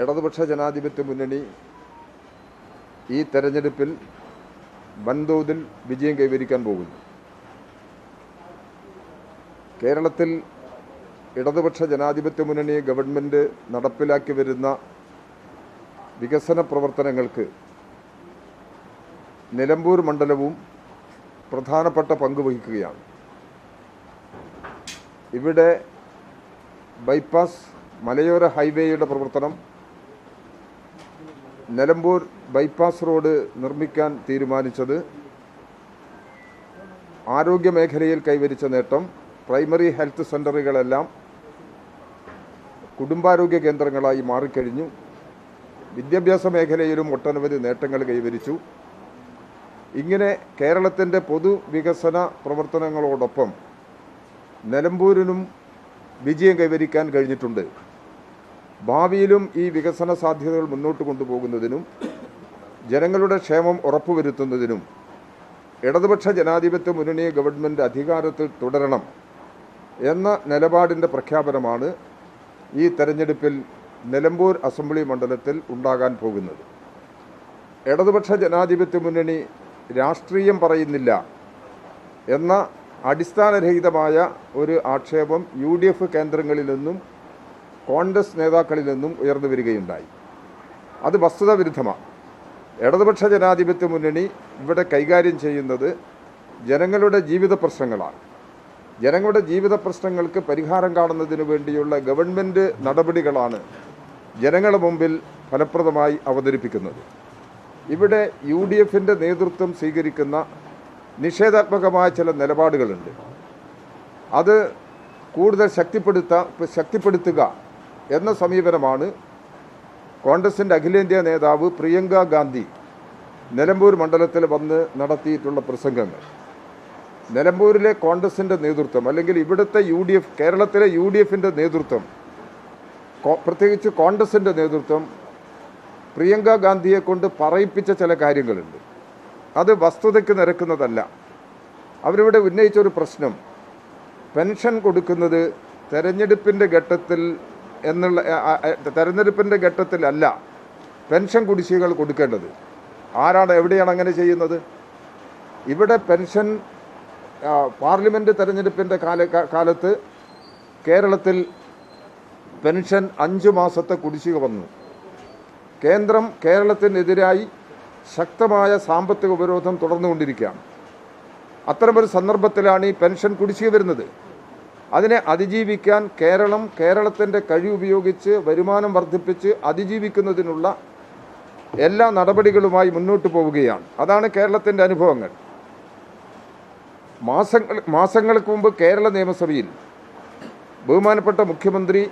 ഇടതുപക്ഷ ജനാധിപത്യ മുന്നണി ഈ തെരഞ്ഞെടുപ്പിൽ വൻതോതിൽ വിജയം കൈവരിക്കാൻ പോകുന്നു. കേരളത്തിൽ ഇടതുപക്ഷ ജനാധിപത്യ മുന്നണി ഗവൺമെന്റ് നടപ്പിലാക്കി വരുന്ന വികസന പ്രവർത്തനങ്ങൾക്ക് നിലമ്പൂർ മണ്ഡലവും പ്രധാനപ്പെട്ട പങ്ക് വഹിക്കുകയാണ്. ഇവിടെ ബൈപ്പാസ് മലയോര ഹൈവേയുടെ പ്രവർത്തനം നിലമ്പൂർ ബൈപ്പാസ് റോഡ് നിർമ്മിക്കാൻ തീരുമാനിച്ചത് ആരോഗ്യ മേഖലയിൽ കൈവരിച്ച നേട്ടം പ്രൈമറി ഹെൽത്ത് സെന്ററുകളെല്ലാം കുടുംബാരോഗ്യ കേന്ദ്രങ്ങളായി മാറിക്കഴിഞ്ഞു. വിദ്യാഭ്യാസ മേഖലയിലും ഒട്ടനവധി നേട്ടങ്ങൾ കൈവരിച്ചു. ഇങ്ങനെ കേരളത്തിന്റെ പൊതുവികസന പ്രവർത്തനങ്ങളോടൊപ്പം നിലമ്പൂരിനും വിജയം കൈവരിക്കാൻ കഴിഞ്ഞിട്ടുണ്ട്. ഭാവിയിലും ഈ വികസന സാധ്യതകൾ മുന്നോട്ട് കൊണ്ടുപോകുന്നതിനും ജനങ്ങളുടെ ക്ഷേമം ഉറപ്പുവരുത്തുന്നതിനും ഇടതുപക്ഷ ജനാധിപത്യ മുന്നണി ഗവൺമെന്റ് അധികാരത്തിൽ തുടരണം എന്ന നിലപാടിന്റെ പ്രഖ്യാപനമാണ് ഈ തെരഞ്ഞെടുപ്പിൽ നിലമ്പൂർ അസംബ്ലി മണ്ഡലത്തിൽ ഉണ്ടാകാൻ പോകുന്നത്. ഇടതുപക്ഷ ജനാധിപത്യ മുന്നണി രാഷ്ട്രീയം പറയുന്നില്ല എന്ന അടിസ്ഥാനരഹിതമായ ഒരു ആക്ഷേപം യു ഡി എഫ് കേന്ദ്രങ്ങളിൽ നിന്നും കോൺഗ്രസ് നേതാക്കളിൽ നിന്നും ഉയർന്നു വരികയുണ്ടായി. അത് വസ്തുത വിരുദ്ധമാണ് ഇടതുപക്ഷ ജനാധിപത്യ മുന്നണി ഇവിടെ കൈകാര്യം ചെയ്യുന്നത് ജനങ്ങളുടെ ജീവിത പ്രശ്നങ്ങളാണ്. ജനങ്ങളുടെ ജീവിത പ്രശ്നങ്ങൾക്ക് പരിഹാരം കാണുന്നതിന് വേണ്ടിയുള്ള ഗവൺമെന്റ് നടപടികളാണ് ജനങ്ങളുടെ മുമ്പിൽ ഫലപ്രദമായി അവതരിപ്പിക്കുന്നത്. ഇവിടെ യു ഡി എഫിന്റെ നേതൃത്വം സ്വീകരിക്കുന്ന നിഷേധാത്മകമായ ചില നിലപാടുകളുണ്ട്. അത് കൂടുതൽ ശക്തിപ്പെടുത്ത ശക്തിപ്പെടുത്തുക എന്ന സമീപനമാണ് കോൺഗ്രസിന്റെ അഖിലേന്ത്യാ നേതാവ് പ്രിയങ്ക ഗാന്ധി നിലമ്പൂർ മണ്ഡലത്തിൽ വന്ന് നടത്തിയിട്ടുള്ള പ്രസംഗങ്ങൾ. നിലമ്പൂരിലെ കോൺഗ്രസിന്റെ നേതൃത്വം അല്ലെങ്കിൽ ഇവിടുത്തെ യു ഡി എഫ് കേരളത്തിലെ യു ഡി എഫിന്റെ നേതൃത്വം പ്രത്യേകിച്ച് കോൺഗ്രസിന്റെ നേതൃത്വം പ്രിയങ്ക ഗാന്ധിയെ കൊണ്ട് പറയിപ്പിച്ച ചില കാര്യങ്ങളുണ്ട്. അത് വസ്തുതയ്ക്ക് നിരക്കുന്നതല്ല. അവരിവിടെ ഉന്നയിച്ച ഒരു പ്രശ്നം പെൻഷൻ കൊടുക്കുന്നത് തെരഞ്ഞെടുപ്പിന്റെ ഘട്ടത്തിൽ എന്നുള്ള തെരഞ്ഞെടുപ്പിന്റെ ഘട്ടത്തിലല്ല പെൻഷൻ കുടിശ്ശികൾ കൊടുക്കേണ്ടത്. ആരാണ് എവിടെയാണ് അങ്ങനെ ചെയ്യുന്നത്? ഇവിടെ പെൻഷൻ പാർലമെന്റ് തെരഞ്ഞെടുപ്പിന്റെ കാല കാലത്ത് കേരളത്തിൽ പെൻഷൻ അഞ്ച് മാസത്തെ കുടിശ്ശിക വന്നു. കേന്ദ്രം കേരളത്തിനെതിരായി ശക്തമായ സാമ്പത്തിക ഉപരോധം തുടർന്നുകൊണ്ടിരിക്കുകയാണ്. അത്തരമൊരു സന്ദർഭത്തിലാണ് ഈ പെൻഷൻ കുടിശ്ശിക വരുന്നത്. അതിനെ അതിജീവിക്കാൻ കേരളം കേരളത്തിന്റെ കഴിവുപയോഗിച്ച് വരുമാനം വർദ്ധിപ്പിച്ച് അതിജീവിക്കുന്നതിനുള്ള എല്ലാ നടപടികളുമായി മുന്നോട്ട് പോവുകയാണ്. അതാണ് കേരളത്തിന്റെ അനുഭവങ്ങൾ. മാസങ്ങൾ മാസങ്ങൾക്ക് മുമ്പ് കേരള നിയമസഭയിൽ ബഹുമാനപ്പെട്ട മുഖ്യമന്ത്രി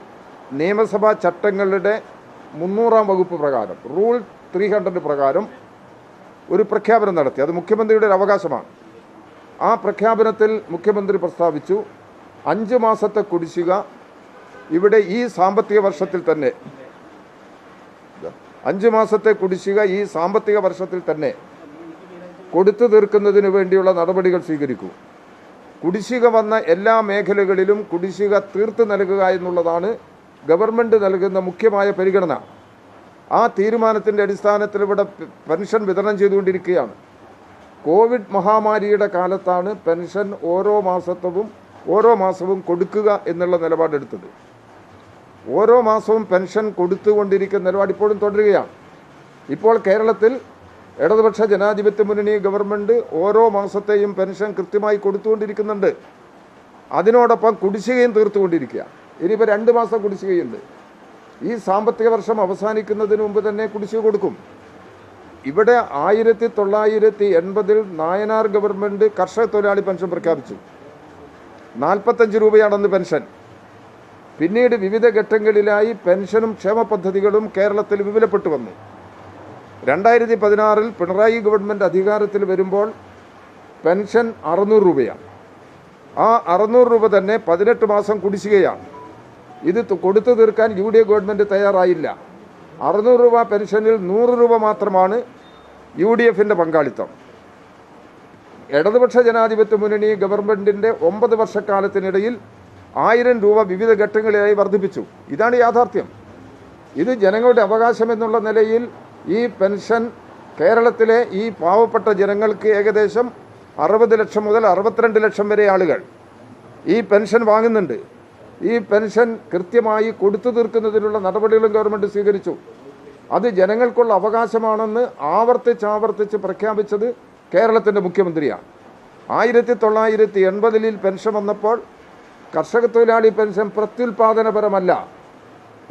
നിയമസഭാ ചട്ടങ്ങളുടെ മുന്നൂറാം വകുപ്പ് പ്രകാരം റൂൾ ത്രീ ഹൺഡ്രഡ് പ്രകാരം ഒരു പ്രഖ്യാപനം നടത്തി. അത് മുഖ്യമന്ത്രിയുടെ ഒരു അവകാശമാണ്. ആ പ്രഖ്യാപനത്തിൽ മുഖ്യമന്ത്രി പ്രസ്താവിച്ചു അഞ്ച് മാസത്തെ കുടിശ്ശിക ഇവിടെ ഈ സാമ്പത്തിക വർഷത്തിൽ തന്നെ. അഞ്ച് മാസത്തെ കുടിശ്ശിക ഈ സാമ്പത്തിക വർഷത്തിൽ തന്നെ കൊടുത്തു തീർക്കുന്നതിന് വേണ്ടിയുള്ള നടപടികൾ സ്വീകരിക്കും. കുടിശ്ശിക വന്ന എല്ലാ മേഖലകളിലും കുടിശ്ശിക തീർത്ത് നൽകുക എന്നുള്ളതാണ് ഗവൺമെന്റ് നൽകുന്ന മുഖ്യമായ പരിഗണന. ആ തീരുമാനത്തിന്റെ അടിസ്ഥാനത്തിൽ ഇവിടെ പെൻഷൻ വിതരണം ചെയ്തുകൊണ്ടിരിക്കുകയാണ്. കോവിഡ് മഹാമാരിയുടെ കാലത്താണ് പെൻഷൻ ഓരോ മാസത്തവും ഓരോ മാസവും കൊടുക്കുക എന്നുള്ള നിലപാടെടുത്തത് ഓരോ മാസവും പെൻഷൻ കൊടുത്തുകൊണ്ടിരിക്കുന്ന നിലപാട് ഇപ്പോഴും തുടരുകയാണ്. ഇപ്പോൾ കേരളത്തിൽ ഇടതുപക്ഷ ജനാധിപത്യ മുന്നണി ഗവൺമെന്റ് ഓരോ മാസത്തെയും പെൻഷൻ കൃത്യമായി കൊടുത്തുകൊണ്ടിരിക്കുന്നുണ്ട്. അതിനോടൊപ്പം കുടിശ്ശികയും തീർത്തുകൊണ്ടിരിക്കുക ഇനിയിപ്പോൾ രണ്ട് മാസം കുടിശ്ശികയുണ്ട്. ഈ സാമ്പത്തിക വർഷം അവസാനിക്കുന്നതിന് മുമ്പ് തന്നെ കുടിശ്ശിക കൊടുക്കും. ഇവിടെ ആയിരത്തി തൊള്ളായിരത്തി എൺപതിൽ നായനാർ ഗവൺമെന്റ് കർഷക തൊഴിലാളി പെൻഷൻ പ്രഖ്യാപിച്ചു. നാൽപ്പത്തഞ്ച് രൂപയാണെന്ന് പെൻഷൻ. പിന്നീട് വിവിധ ഘട്ടങ്ങളിലായി പെൻഷനും ക്ഷേമ പദ്ധതികളും കേരളത്തിൽ വിപുലപ്പെട്ടു വന്നു. രണ്ടായിരത്തി പതിനാറിൽ പിണറായി ഗവൺമെന്റ് അധികാരത്തിൽ വരുമ്പോൾ പെൻഷൻ അറുന്നൂറ് രൂപയാണ്. ആ അറുന്നൂറ് രൂപ തന്നെ പതിനെട്ട് മാസം കുടിശ്ശികയാണ്. ഇത് കൊടുത്തു തീർക്കാൻ യു ഡി എഫ് ഗവൺമെന്റ് തയ്യാറായില്ല. അറുന്നൂറ് രൂപ പെൻഷനിൽ നൂറ് രൂപ മാത്രമാണ് യു ഡി എഫിന്റെ പങ്കാളിത്തം. ഇടതുപക്ഷ ജനാധിപത്യ മുന്നണി ഗവൺമെന്റിന്റെ ഒമ്പത് വർഷക്കാലത്തിനിടയിൽ ആയിരം രൂപ വിവിധ ഘട്ടങ്ങളിലായി വർദ്ധിപ്പിച്ചു. ഇതാണ് യാഥാർത്ഥ്യം. ഇത് ജനങ്ങളുടെ അവകാശം എന്നുള്ള നിലയിൽ ഈ പെൻഷൻ കേരളത്തിലെ ഈ പാവപ്പെട്ട ജനങ്ങൾക്ക് ഏകദേശം അറുപത് ലക്ഷം മുതൽ അറുപത്തിരണ്ട് ലക്ഷം വരെ ആളുകൾ ഈ പെൻഷൻ വാങ്ങുന്നുണ്ട്. ഈ പെൻഷൻ കൃത്യമായി കൊടുത്തു തീർക്കുന്നതിനുള്ള നടപടികളും ഗവൺമെന്റ് സ്വീകരിച്ചു. അത് ജനങ്ങൾക്കുള്ള അവകാശമാണെന്ന് ആവർത്തിച്ച് ആവർത്തിച്ച് പ്രഖ്യാപിച്ചത് കേരളത്തിന്റെ മുഖ്യമന്ത്രിയാണ്. ആയിരത്തി തൊള്ളായിരത്തി എൺപതിൽ പെൻഷൻ വന്നപ്പോൾ കർഷക തൊഴിലാളി പെൻഷൻ പ്രത്യുൽപാദനപരമല്ല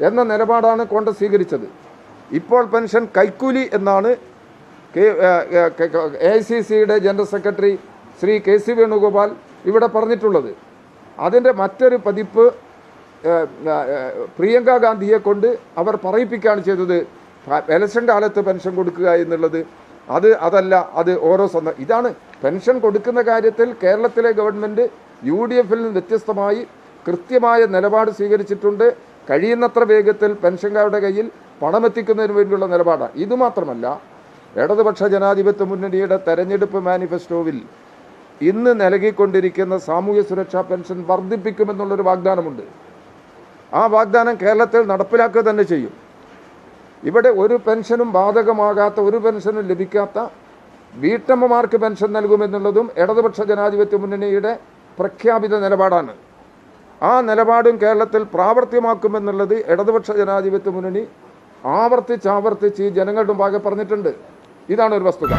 എന്ന നിലപാടാണ് കോൺഗ്രസ് സ്വീകരിച്ചത്. ഇപ്പോൾ പെൻഷൻ കൈക്കൂലി എന്നാണ് കെ എ സി സിയുടെ general secretary Shri K C Venugopal ഇവിടെ പറഞ്ഞിട്ടുള്ളത്. അതിന്റെ മറ്റൊരു പതിപ്പ് പ്രിയങ്ക ഗാന്ധിയെ കൊണ്ട് അവർ പറയിപ്പിക്കുകയാണ് ചെയ്തത്. ഇലക്ഷൻ കാലത്ത് പെൻഷൻ കൊടുക്കുക എന്നുള്ളത് അത് അതല്ല അത് ഓരോ സ്വന്തം ഇതാണ് പെൻഷൻ കൊടുക്കുന്ന കാര്യത്തിൽ കേരളത്തിലെ ഗവൺമെന്റ് യു ഡി എഫിൽ നിന്ന് വ്യത്യസ്തമായി കൃത്യമായ നിലപാട് സ്വീകരിച്ചിട്ടുണ്ട്. കഴിയുന്നത്ര വേഗത്തിൽ പെൻഷൻകാരുടെ കയ്യിൽ പണമെത്തിക്കുന്നതിന് വേണ്ടിയുള്ള നിലപാടാണ്. ഇതുമാത്രമല്ല ഇടതുപക്ഷ ജനാധിപത്യ മുന്നണിയുടെ തെരഞ്ഞെടുപ്പ് മാനിഫെസ്റ്റോവിൽ ഇന്ന് നൽകിക്കൊണ്ടിരിക്കുന്ന സാമൂഹ്യ സുരക്ഷാ പെൻഷൻ വർദ്ധിപ്പിക്കുമെന്നുള്ളൊരു വാഗ്ദാനമുണ്ട്. ആ വാഗ്ദാനം കേരളത്തിൽ നടപ്പിലാക്കുക തന്നെ ചെയ്യും. ഇവിടെ ഒരു പെൻഷനും ബാധകമാകാത്ത ഒരു പെൻഷനും ലഭിക്കാത്ത വീട്ടമ്മമാർക്ക് പെൻഷൻ നൽകുമെന്നുള്ളതും ഇടതുപക്ഷ ജനാധിപത്യ മുന്നണിയുടെ പ്രഖ്യാപിത നിലപാടാണ്. ആ നിലപാടും കേരളത്തിൽ പ്രാവർത്തികമാക്കുമെന്നുള്ളത് ഇടതുപക്ഷ ജനാധിപത്യ മുന്നണി ആവർത്തിച്ച് ആവർത്തിച്ച് ഈ ജനങ്ങളുടെ മുമ്പാകെ പറഞ്ഞിട്ടുണ്ട്. ഇതാണ് ഒരു വസ്തുത.